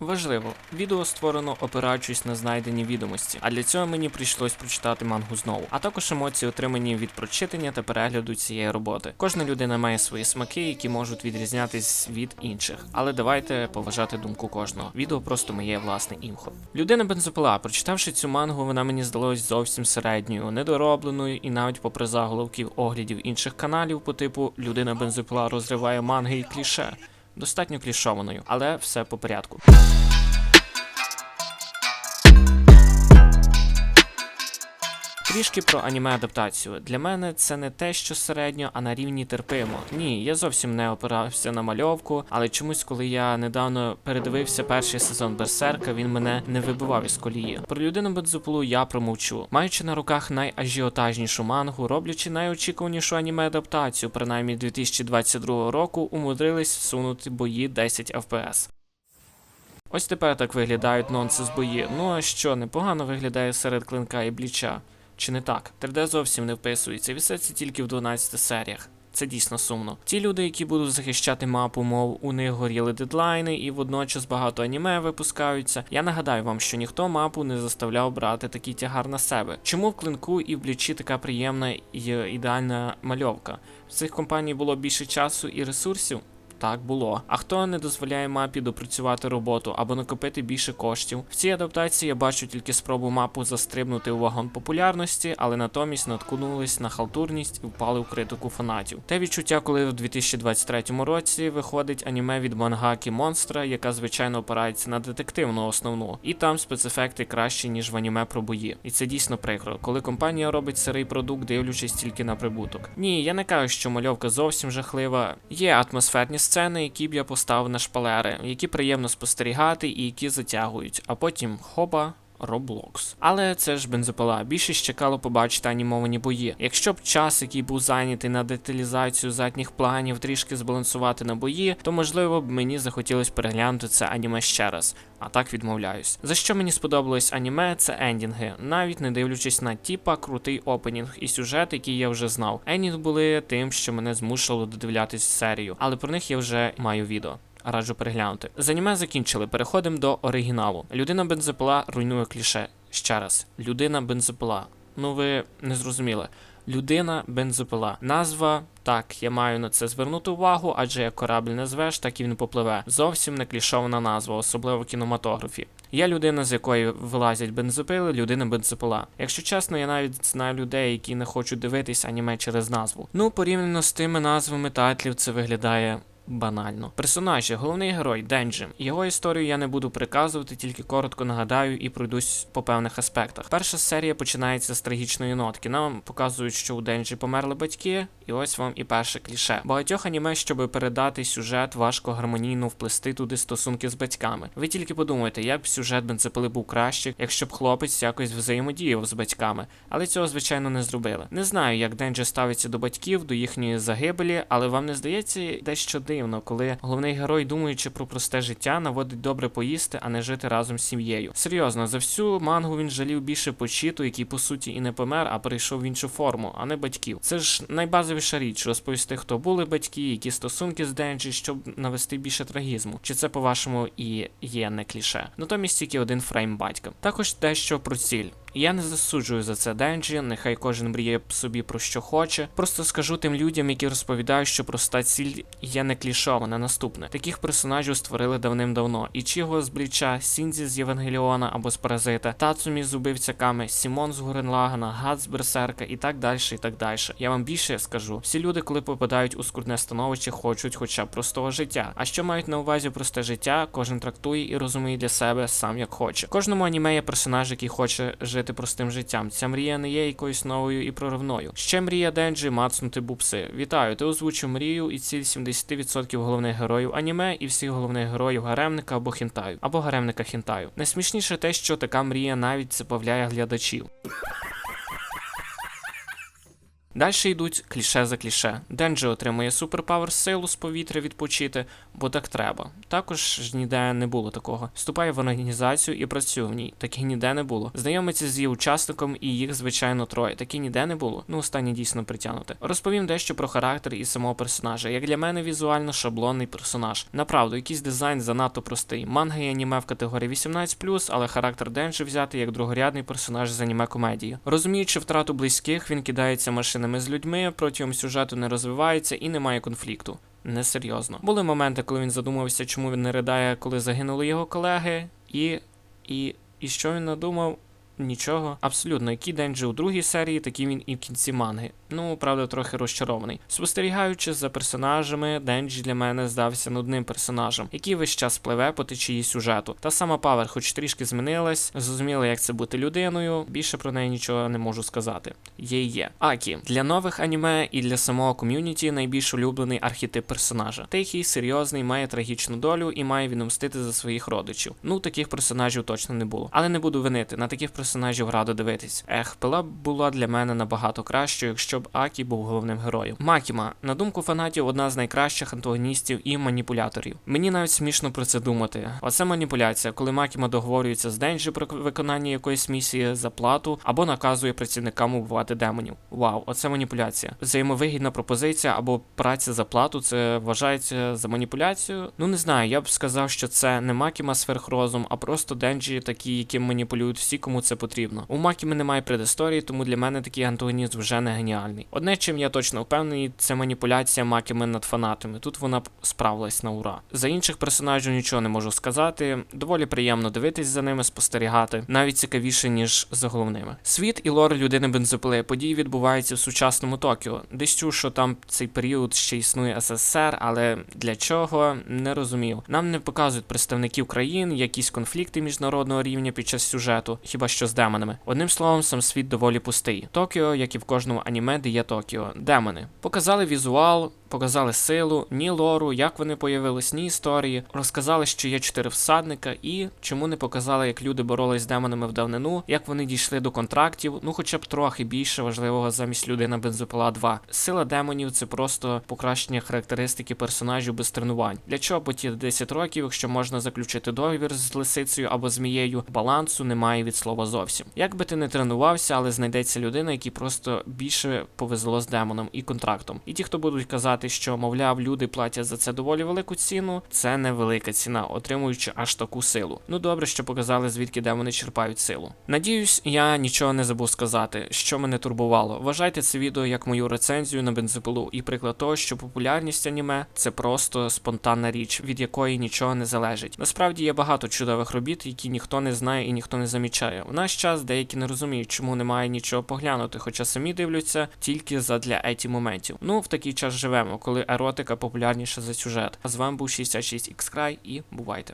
Важливо, відео створено опираючись на знайдені відомості, а для цього мені прийшлось прочитати мангу знову, а також емоції, отримані від прочитання та перегляду цієї роботи. Кожна людина має свої смаки, які можуть відрізнятись від інших. Але давайте поважати думку кожного. Відео просто моє власне імхо. Людина бензопила, прочитавши цю мангу, вона мені здалась зовсім середньою, недоробленою, і навіть попри заголовків оглядів інших каналів по типу Людина бензопила розриває манги і кліше. Достатньо клішованою, але все по порядку. Трішки про аніме адаптацію. Для мене це не те, що середньо, а на рівні терпимо. Ні, я зовсім не опирався на мальовку, але чомусь, коли я недавно передивився перший сезон Берсерка, він мене не вибивав із колії. Про людину бензопилу я промовчу. Маючи на руках найажіотажнішу мангу, роблячи найочікуванішу аніме адаптацію, принаймні 2022 року, умудрились всунути бої 10 FPS. Ось тепер так виглядають нонсенс бої. Ну а що, непогано виглядає серед клинка і бліча. Чи не так? 3D зовсім не вписується, вісеться тільки в 12 серіях. Це дійсно сумно. Ті люди, які будуть захищати мапу, мов у них горіли дедлайни, і водночас багато аніме випускаються. Я нагадаю вам, що ніхто мапу не заставляв брати такий тягар на себе. Чому в клинку і в блічі така приємна і ідеальна мальовка? В цих компаній було більше часу і ресурсів. Так було. А хто не дозволяє мапі допрацювати роботу або накопити більше коштів? В цій адаптації я бачу тільки спробу мапу застрибнути у вагон популярності, але натомість наткнулись на халтурність і впали у критику фанатів. Те відчуття, коли в 2023 році виходить аніме від мангаки Монстра, яка звичайно опирається на детективну основну, і там спецефекти кращі ніж в аніме про бої. І це дійсно прикро, коли компанія робить сирий продукт, дивлячись тільки на прибуток. Ні, я не кажу, що мальовка зовсім жахлива. Є атмосферні сцени, які б я поставив на шпалери, які приємно спостерігати і які затягують, а потім хоба. Roblox. Але це ж бензопила. Більшість чекало побачити анімовані бої. Якщо б час, який був зайнятий на деталізацію задніх планів, трішки збалансувати на бої, то можливо б мені захотілося переглянути це аніме ще раз. А так відмовляюсь. За що мені сподобалось аніме, це ендінги, навіть не дивлячись на тіпа крутий опенінг і сюжет, який я вже знав. Ендінг були тим, що мене змушувало додивлятись серію, але про них я вже маю відео. Раджу переглянути. З аніме закінчили. Переходимо до оригіналу. Людина бензопила руйнує кліше. Ще раз, людина бензопила. Ну ви не зрозуміли. Людина бензопила. Назва. Так, я маю на це звернути увагу, адже як корабль назвеш, так і він попливе. Зовсім не клішована назва, особливо в кінематографі. Я людина, з якої вилазять бензопили, людина бензопила. Якщо чесно, я навіть знаю людей, які не хочуть дивитись аніме через назву. Ну, порівняно з тими назвами тайтлів, це виглядає банально. Персонажі, головний герой Денджі. Його історію я не буду приказувати, тільки коротко нагадаю і пройдусь по певних аспектах. Перша серія починається з трагічної нотки. Нам показують, що у Денджі померли батьки, і ось вам і перше кліше. Багатьох аніме, щоб передати сюжет, важко гармонійно вплести туди стосунки з батьками. Ви тільки подумайте, як б сюжет бензопили був краще, якщо б хлопець якось взаємодіяв з батьками, але цього звичайно не зробили. Не знаю, як Денджі ставиться до батьків, до їхньої загибелі, але вам не здається дещо дивно, коли головний герой, думаючи про просте життя, наводить добре поїсти, а не жити разом з сім'єю. Серйозно, за всю мангу він жалів більше почіту, який по суті і не помер, а перейшов в іншу форму, а не батьків. Це ж найбазовіша річ розповісти, хто були батьки, які стосунки з Денджі, щоб навести більше трагізму. Чи це по-вашому і є не кліше? Натомість тільки один фрейм батька. Також дещо про ціль. Я не засуджую за це Денджі, нехай кожен мріє собі про що хоче. Просто скажу тим людям, які розповідають, що проста ціль є не клішована. Наступне таких персонажів створили давним-давно. Ічіго з Бліча, Сінзі з Євангеліона або з Паразита, Тацумі з убивця Ками, Сімон з Гуренлагана, Гад з Берсерка і так далі. І так далі. Я вам більше скажу. Всі люди, коли попадають у скрутне становище, хочуть хоча б простого життя. А що мають на увазі просте життя, кожен трактує і розуміє для себе сам як хоче. Кожному аніме є персонаж, який хоче жити простим життям. Ця мрія не є якоюсь новою і проривною. Ще мрія Денджі мацнути бупси. Вітаю, ти озвучив мрію і ціль 70% головних героїв аніме і всіх головних героїв гаремника або хінтаю, або гаремника хінтаю. Найсмішніше те, що така мрія навіть забавляє глядачів. Далі йдуть кліше за кліше. Денджі отримує суперпавер силу з повітря відпочити, бо так треба. Також ж ніде не було такого. Вступає в організацію і працює в ній. Таки ніде не було. Знайомиться з її учасником і їх, звичайно, троє. Таки ніде не було. Ну, останнє дійсно притягнуте. Розповім дещо про характер і самого персонажа. Як для мене візуально шаблонний персонаж. Направду, якийсь дизайн занадто простий. Манга і аніме в категорії 18+, але характер Денджі взяти як другорядний персонаж з аніме комедії. Розуміючи втрату близьких, він кидається машинами з людьми, протягом сюжету не розвивається і немає конфлікту. Несерйозно. Були моменти, коли він задумався, чому він не ридає, коли загинули його колеги, і. і. і що він надумав? Нічого, абсолютно, який Денджі у другій серії, такий він і в кінці манги. Ну, правда, трохи розчарований. Спостерігаючи за персонажами, Денджі для мене здався нудним персонажем, який весь час пливе по течії сюжету. Та сама Павер, хоч трішки змінилась, зрозуміла, як це бути людиною. Більше про неї нічого не можу сказати. Є є. Акі для нових аніме і для самого ком'юніті найбільш улюблений архетип персонажа. Тихий, серйозний, має трагічну долю і має він мстити за своїх родичів. Ну, таких персонажів точно не було. Але не буду винити, на таких персонажів радо дивитись. Ех, пила була для мене набагато кращою, якщо Акі був головним героєм. Макіма, на думку фанатів, одна з найкращих антагоністів і маніпуляторів. Мені навіть смішно про це думати. Оце маніпуляція, коли Макіма договорюється з Денджі про виконання якоїсь місії за плату або наказує працівникам убивати демонів. Вау, оце маніпуляція. Взаємовигідна пропозиція або праця за плату. Це вважається за маніпуляцію. Ну не знаю, я б сказав, що це не Макіма сверхрозум, а просто Денджі, такі, яким маніпулюють всі, кому це потрібно. У Макіми немає предісторії, тому для мене такий антагоніст вже не геніальний. Одне, чим я точно впевнений, це маніпуляція Макіми над фанатами. Тут вона справилась на ура. За інших персонажів нічого не можу сказати. Доволі приємно дивитись за ними, спостерігати, навіть цікавіше, ніж за головними. Світ і лор людини бензопили. Події відбуваються в сучасному Токіо. Десь що там цей період ще існує СССР, але для чого не розумів. Нам не показують представників країн, якісь конфлікти міжнародного рівня під час сюжету, хіба що з демонами. Одним словом, сам світ доволі пустий. Токіо, як і в кожному аніме, є Токіо. Демони. Показали візуал, показали силу, ні лору, як вони появились, ні історії. Розказали, що є чотири всадника, і чому не показали, як люди боролись з демонами в давнину, як вони дійшли до контрактів, ну хоча б трохи більше важливого замість людина бензопила 2. Сила демонів це просто покращення характеристики персонажів без тренувань. Для чого потіти 10 років, якщо можна заключити договір з лисицею або змією, балансу немає від слова зовсім. Як би ти не тренувався, але знайдеться людина, якій просто більше повезло з демоном і контрактом. І ті, хто будуть казати, що мовляв, люди платять за це доволі велику ціну, це невелика ціна, отримуючи аж таку силу. Ну добре, що показали, звідки демони черпають силу. Надіюсь, я нічого не забув сказати, що мене турбувало. Вважайте це відео як мою рецензію на бензопилу і приклад того, що популярність аніме це просто спонтанна річ, від якої нічого не залежить. Насправді є багато чудових робіт, які ніхто не знає і ніхто не замічає. В наш час деякі не розуміють, чому немає нічого поглянути, хоча самі дивляться тільки задля еті моментів. Ну в такий час живемо, коли еротика популярніша за сюжет. А з вами був 66 x і бувайте.